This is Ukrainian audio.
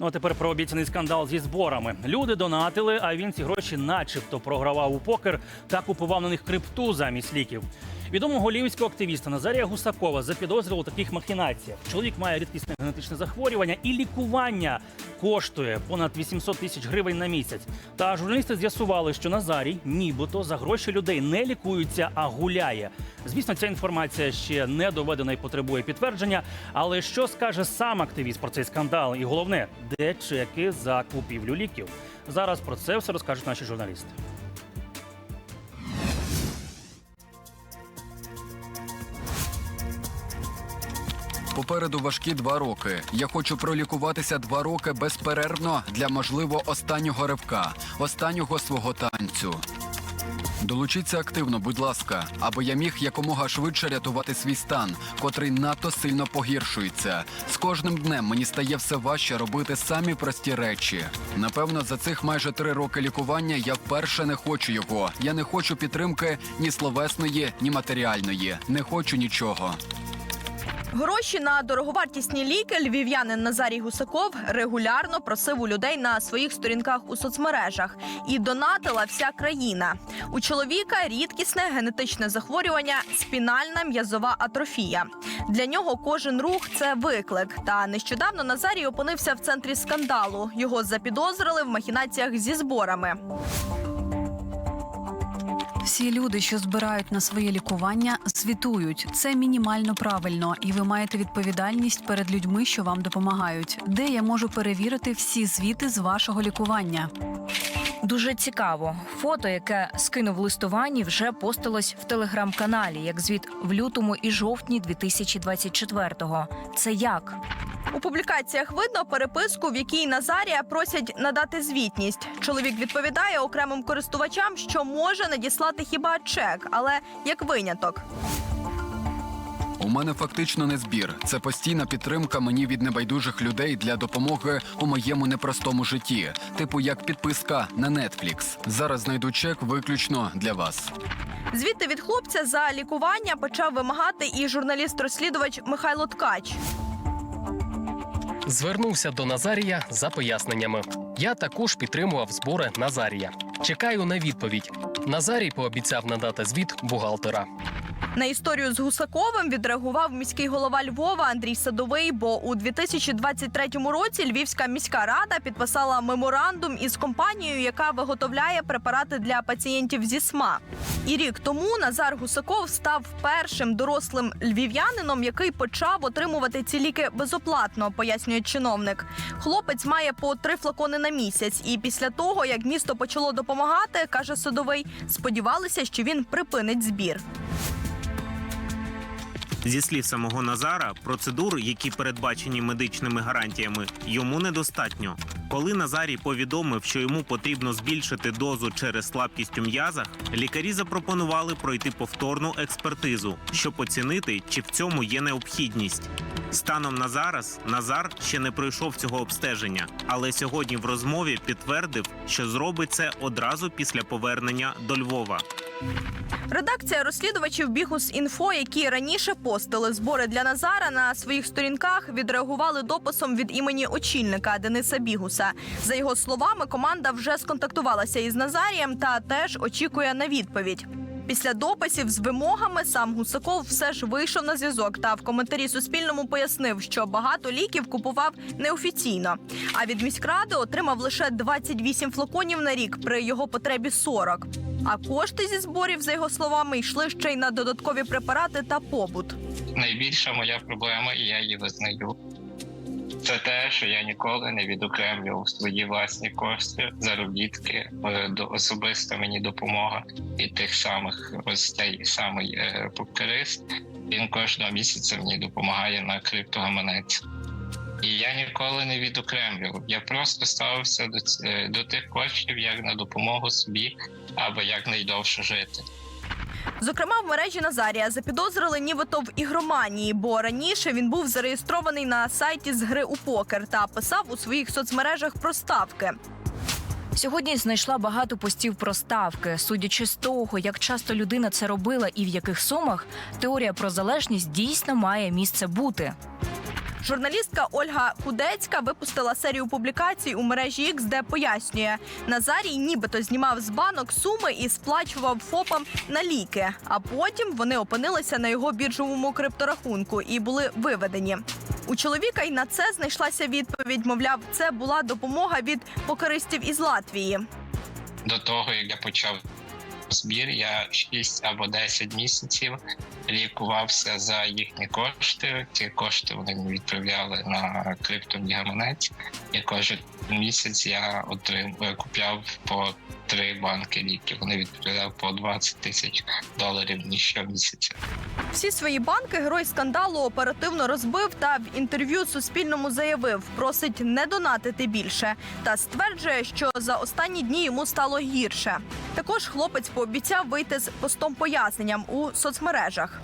Ну а тепер про обіцяний скандал зі зборами. Люди донатили, а він ці гроші, начебто, програвав у покер та купував на них крипту замість ліків. Відомого лівського активіста Назарія Гусакова запідозрили у таких махінаціях. Чоловік має рідкісне генетичне захворювання і лікування коштує понад 800 тисяч гривень на місяць. Та журналісти з'ясували, що Назарій нібито за гроші людей не лікується, а гуляє. Звісно, ця інформація ще не доведена і потребує підтвердження. Але що скаже сам активіст про цей скандал? І головне, де чеки за купівлю ліків? Зараз про це все розкажуть наші журналісти. Попереду важкі два роки. Я хочу пролікуватися два роки безперервно для можливо останнього ривка, останнього свого танцю. Долучіться активно, будь ласка, аби я міг якомога швидше рятувати свій стан, котрий надто сильно погіршується. З кожним днем мені стає все важче робити самі прості речі. Напевно, за цих майже три роки лікування я вперше не хочу його. Я не хочу підтримки ні словесної, ні матеріальної. Не хочу нічого. Гроші на дороговартісні ліки львів'янин Назарій Гусаков регулярно просив у людей на своїх сторінках у соцмережах і донатила вся країна. У чоловіка рідкісне генетичне захворювання спінальна м'язова атрофія. Для нього кожен рух це виклик. Та нещодавно Назарій опинився в центрі скандалу. Його запідозрили в махінаціях зі зборами. Всі люди, що збирають на своє лікування, звітують. Це мінімально правильно, і ви маєте відповідальність перед людьми, що вам допомагають. Де я можу перевірити всі звіти з вашого лікування? Дуже цікаво. Фото, яке скинув листуванні, вже постилось в телеграм-каналі, як звіт в лютому і жовтні 2024-го. Це як? У публікаціях видно переписку, в якій Назарія просять надати звітність. Чоловік відповідає окремим користувачам, що може надіслати хіба чек, але як виняток. У мене фактично не збір. Це постійна підтримка мені від небайдужих людей для допомоги у моєму непростому житті, типу як підписка на Netflix. Зараз знайду чек виключно для вас. Звідти від хлопця за лікування почав вимагати і журналіст-розслідувач Михайло Ткач. Звернувся до Назарія за поясненнями. Я також підтримував збори Назарія. Чекаю на відповідь. Назарій пообіцяв надати звіт бухгалтера. На історію з Гусаковим відреагував міський голова Львова Андрій Садовий. Бо у 2023 році Львівська міська рада підписала меморандум із компанією, яка виготовляє препарати для пацієнтів зі СМА. І рік тому Назар Гусаков став першим дорослим львів'янином, який почав отримувати ці ліки безоплатно, пояснює чиновник. Хлопець має по три флакони на місяць, і після того, як місто почало допомагати, каже Садовий, сподівалися, що він припинить збір. Зі слів самого Назара, процедур, які передбачені медичними гарантіями, йому недостатньо. Коли Назарій повідомив, що йому потрібно збільшити дозу через слабкість у м'язах, лікарі запропонували пройти повторну експертизу, щоб оцінити, чи в цьому є необхідність. Станом на зараз Назар ще не пройшов цього обстеження, але сьогодні в розмові підтвердив, що зробить це одразу після повернення до Львова. Редакція розслідувачів Бігус інфо, які раніше постили збори для Назара на своїх сторінках, відреагували дописом від імені очільника Дениса Бігуса. За його словами, команда вже сконтактувалася із Назарієм та теж очікує на відповідь. Після дописів з вимогами сам Гусаков все ж вийшов на зв'язок та в коментарі Суспільному пояснив, що багато ліків купував неофіційно. А від міськради отримав лише 28 флаконів на рік при його потребі 40. А кошти зі зборів, за його словами, йшли ще й на додаткові препарати та побут. найбільша моя проблема, і я її визнаю. Це те, що я ніколи не відокремлював свої власні кошти, заробітки, е, до особиста мені допомога і тих самих ось цей самий е, покерист. Він кожного місяця мені допомагає на криптогаманець. І я ніколи не відокремлював. Я просто ставився до, ц- до тих коштів як на допомогу собі, аби якнайдовше жити. Зокрема, в мережі Назарія запідозрили нібито в ігроманії, бо раніше він був зареєстрований на сайті з гри у покер та писав у своїх соцмережах про ставки. Сьогодні знайшла багато постів про ставки. Судячи з того, як часто людина це робила і в яких сумах, теорія про залежність дійсно має місце бути. Журналістка Ольга Кудецька випустила серію публікацій у мережі X, де пояснює, Назарій нібито знімав з банок суми і сплачував ФОПам на ліки. А потім вони опинилися на його біржовому крипторахунку і були виведені. У чоловіка й на це знайшлася відповідь. Мовляв, це була допомога від покеристів із Латвії. До того як я почав збір, я 6 або 10 місяців лікувався за їхні кошти. Ці кошти вони відправляли на криптомій гаманець, і кожен місяць я отрим... купляв по три банки ліків. Вони відправляли по 20 тисяч доларів ні щомісяця. Всі свої банки герой скандалу оперативно розбив та в інтерв'ю Суспільному заявив, просить не донатити більше та стверджує, що за останні дні йому стало гірше. Також хлопець пообіцяв вийти з постом поясненням у соцмережах.